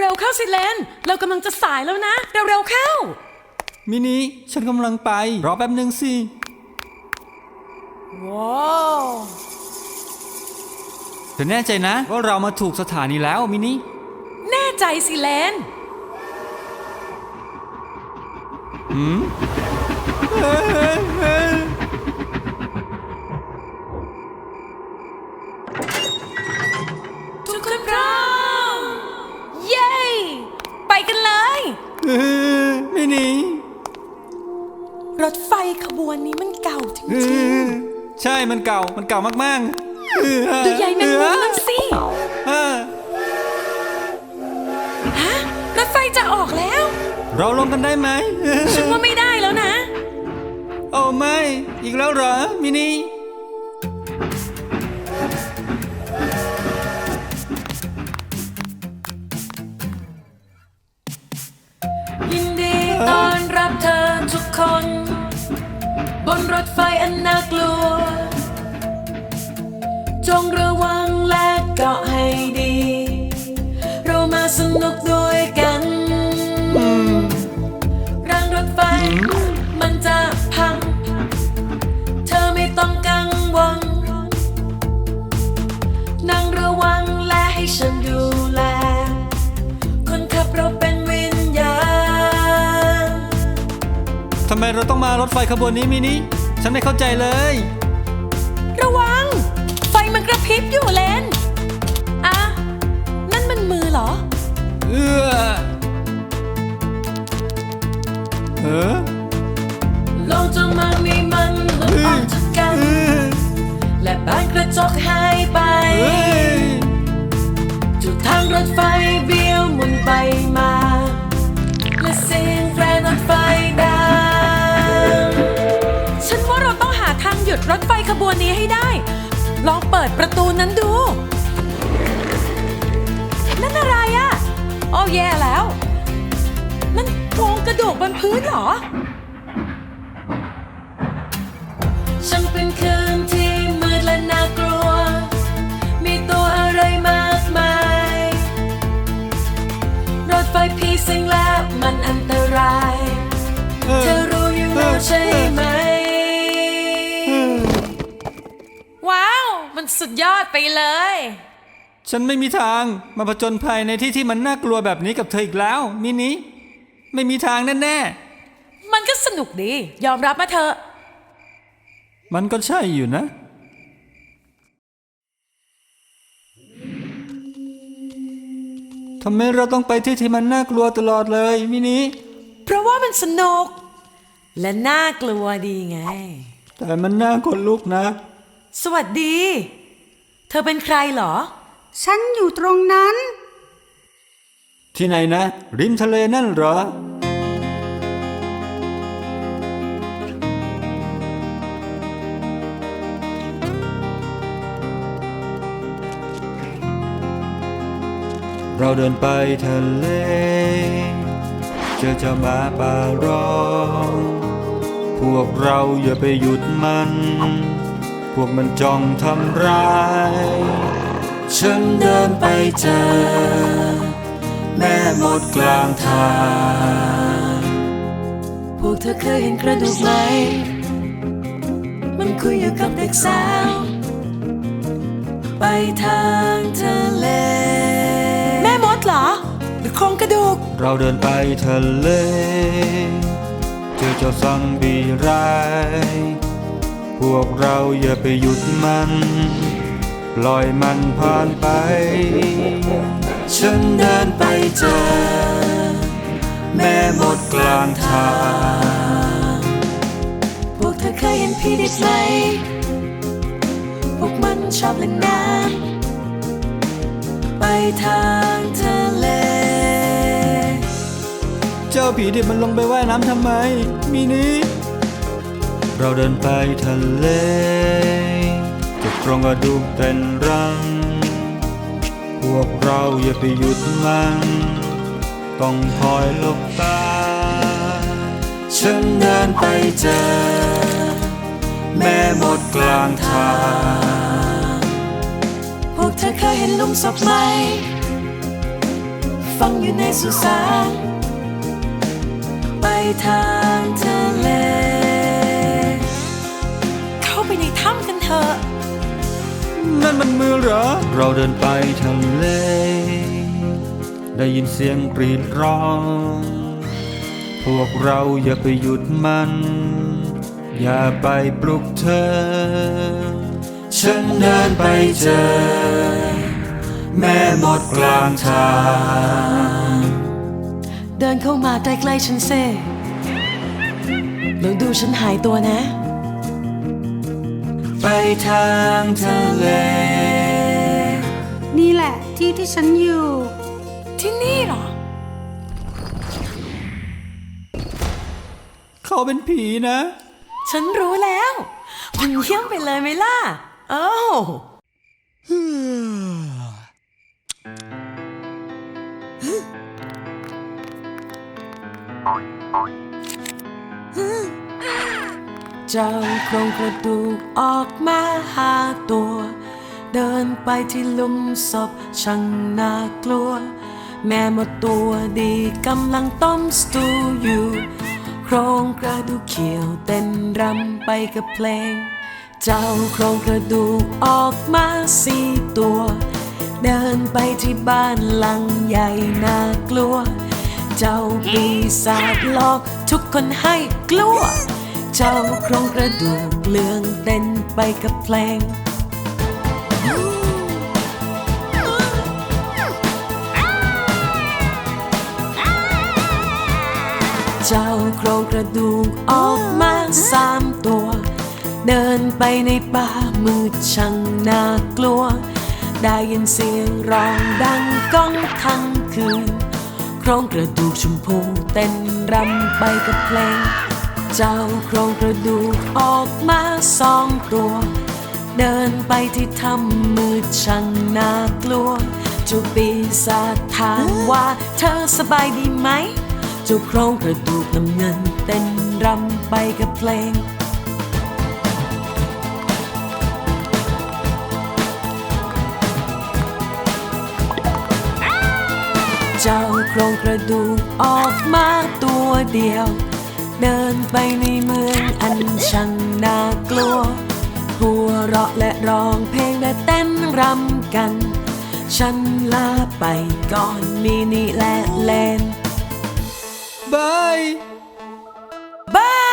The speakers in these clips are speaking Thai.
เร็วๆเข้าสิเลน เรากำลังจะสายแล้วนะ เร็วๆเข้า มินิฉันกำลังไป รอแป๊บหนึ่งสิ ว้าวเธอแน่ใจนะ ว่าเรามาถูกสถานีแล้วมินิ แน่ใจสิเลนทุ ช่มันเก่ามันเก่ามากๆเออๆดูใหญ่แมงมุมนั่นสิเออฮะรถไฟจะออกแล้ว เราลงกันได้ไหมเออฉันว่าไม่ได้แล้วนะโอ้ไม่ อีกแล้วเหรอ มินิยินดีต้อนรับเธอทุกคน บนรถไฟอันน่ากลัว จงระวังและเกาะให้ดี เรามาสนุกด้วย ไมเราต้องมารถไฟขบวนนี้มินิฉันไม่เข้าใจเลย ระวัง ไฟมันกระพริบอยู่เลนอะนั่นมันมือเหรอ เออเออลงจะมามีมันหลุดออกจากกันเออและบานกระจกหายไปเฮ้ยจุดทางรถไฟเบี้ยวหมุนไปมา และเสียงแตรรถไฟดัง หยุดรถไฟขบวนนี้ให้ได้ ลองเปิดประตูนั้นดู นั่นอะไรอะโอ้แย่แล้วนั่นโครงกระดูกบนพื้นเหรอ สุดยอดไปเลย ฉันไม่มีทางมาผจญภัยในที่ที่มันน่ากลัวแบบนี้กับเธออีกแล้ว มินิไม่มีทางแน่มันก็สนุกดี ยอมรับมาเถอะ ๆมันก็ใช่อยู่นะ ทำไมเราต้องไปที่ที่มันน่ากลัวตลอดเลยมินิเพราะว่ามันสนุก และน่ากลัวดีไง แต่มันน่าขนลุกนะ สวัสดี เธอเป็นใครเหรอ ฉันอยู่ตรงนั้น ที่ไหนนะ ริมทะเลนั่นเหรอ เราเดินไปทะเล เจอเจ้าหมาป่าร้อง พวกเราอย่าไปหยุดมันพ วกมันจ้องทำร้าย ฉันเดินไปเจอ แม่หมดกลางทาง พวกเธอเคยเห็นกระดูกไหม มันคุยอยู่กับเด็กสาว ไปทางทะเล แม่มดเหรอ หรือโครงกระดูก เราเดินไปทะเล เจอเจ้าสังบีร้าย พวกเราอย่าไปหยุดมัน ปล่อยมันผ่านไป ฉันเดินไปเจอ แม่หมดกลางทาง พวกเธอเคยเห็นพี่ด็กไหม พวกมันชอบเล่นน้ำไปทางทะเล เจ้าผีดิบมันลงไปว่ายน้ำทำไมมินิ เราเดินไปทะเลเจะตรงกระดูกเต้นรัง พวกเราอย่าไปหยุดมัน ต้องคอยลบตา ฉันเดินไปเจอ แม่หมดกลางทาง พวกเธอเคยเห็นลุมศพไหม ฟังอยู่ในสุสานไปทางเลเในถ้ำกันเถอะ นั่นมันมือเหรอ เราเดินไปทะเล ได้ยินเสียงกรีดร้อง พวกเราอย่าไปหยุดมัน อย่าไปปลุกเธอ ฉันเดินไปเจอ แม่หมดกลางทาง เดินเข้ามาใกล้ๆฉันเซ่แล้วดูฉันหายตัวนะ ไปทางทะเล นี่แหละที่ที่ฉันอยู่ ที่นี่เหรอ เขาเป็นผีนะ ฉันรู้แล้ว มันเยี่ยมไปเลยไหมล่ะ เอ้าเจ้าโครงกระดูกออกมาหาตัว เดินไปที่หลุมศพช่างน่ากลัว แม่หมดตัวดีกำลังต้มสตูอยู่ โครงกระดูกเขียวเต้นรำไปกับเพลง เจ้าโครงกระดูกออกมาสี่ตัว เดินไปที่บ้านหลังใหญ่น่ากลัว เจ้าปีศาจหลอกทุกคนให้กลัว เจ้าโครงกระดูกเลืองเต้นไปกับเพลงเจ้าโครงกระดูกออกมาสามตัว เดินไปในป่ามืดช่างน่ากลัว ได้ยินเสียงร้องดังก้องทั้งคืน โครงกระดูกชมพูเต้นรำไปกับเพลง เจ้าโครงกระดูกออกมาสองตัว เดินไปที่ถ้ำมืดช่างน่ากลัวเจ้าปีศาจถามว่าเธอสบายดีไหมเจ้าโครงกระดูกน้ำเงินเต้นรำไปกับเพลงเจ้าโครงกระดูกออกมาตัวเดียว เดินไปในเมืองอันช่างน่ากลัว หัวเราะและร้องเพลงและเต้นรำกัน ฉันลาไปก่อนมินิและเลนบายบาย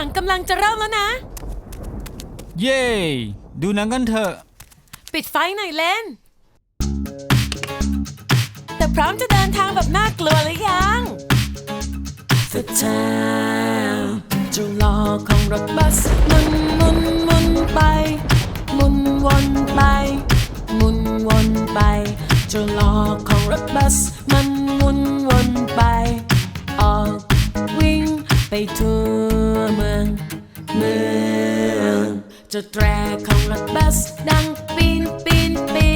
นังกำลังจะเริ่มแล้วนะ เย้ ดูหนังกันเถอะ ปิดไฟหน่อยเล่น แต่พร้อมจะเดินทางแบบน่ากลัวหรือยัง The town จุลอของรถบัสหมุนหมุนหมุนไปหมุนวนไปหมุนวนไปจุลอของรถบัส มันหมุนวนไป ออกวิ่งไปทั่ว เมืองเมืองจะแตรของรถบัสดังปีนปีนปีน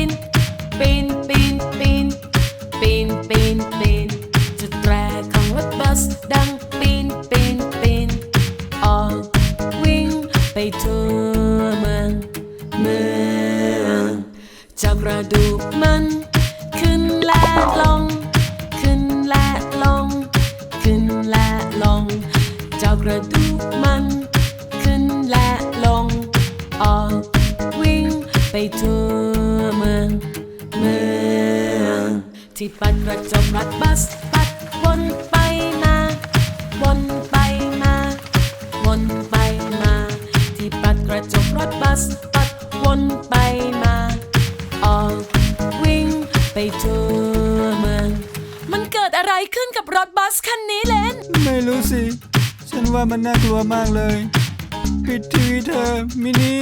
มัน ขึ้นและลง ออก วิ่งไปทั่วเมืองเมืองที่ปัดกระจกรถบัสปัดวนไปมา วนไปมา วนไปมา ที่ปัดกระจกรถบัสปัดวนไปมา ออก วิ่งไปทั่วเมือง มันเกิดอะไรขึ้นกับรถบัสคันนี้เลน ไม่รู้สิ ฉันว่ามันน่ากลัวมากเลยปิดทีวีเธอะมินิ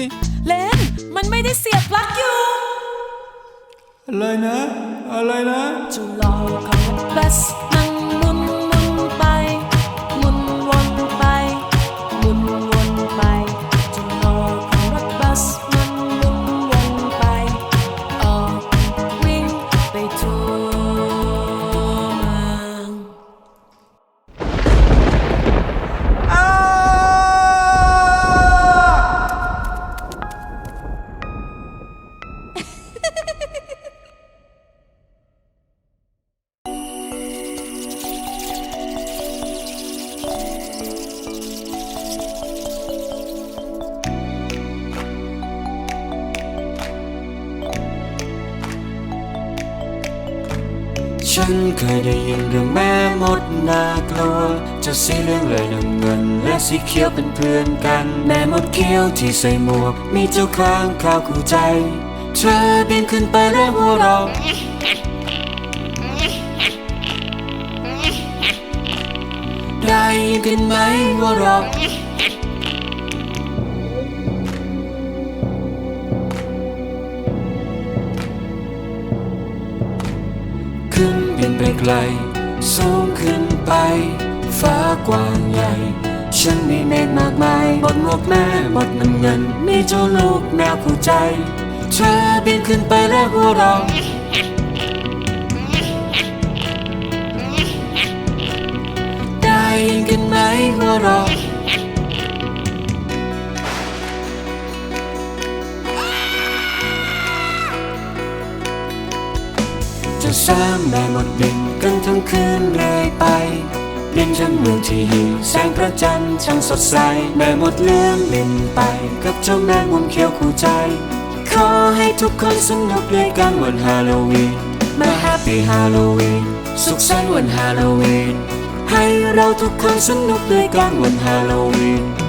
เลนมันไม่ได้เสียบปลั๊กอยู่ อะไรนะ อะไรนะจุลอข เคยได้ยินเรื่องแม่มดน่ากลัวจะสีเหลืองเลยน้ำเงิน และสีเขียวเป็นเพื่อนกัน แม่มดเขียวที่ใส่หมวก มีเจ้าข้างข้าวคู่ใจ เธอบินขึ้นไปแล้หัวเราะได้ยินกันไหมหัวเราะ กล สูงขึ้นไป ฟ้ากว้างใหญ่ ฉันมีเมฆมากมายบนหมวกแม่หมดน้ำเงิน มีเจ้าลูกแมวคู่ใจ เธอบินขึ้นไปแล้วหัวเราะได้ยินกันไหมหัวเราะ จะสร้างแม่หมดบินกันทั้งคืนเรื่อยไปบินจนเมืองที่หิวแสงพระจันทร์ช่างสดใสแม่หมดเลื่องบินไป กับเจ้าแม่มุนเขียวคู่ใจ ขอให้ทุกคนสนุกด้วยกันวันฮาโลวีนมาแฮปปี้ฮาโลวีนสุขสันต์วันฮาโลวีนให้เราทุกคนสนุกด้วยกันวันฮาโลวีน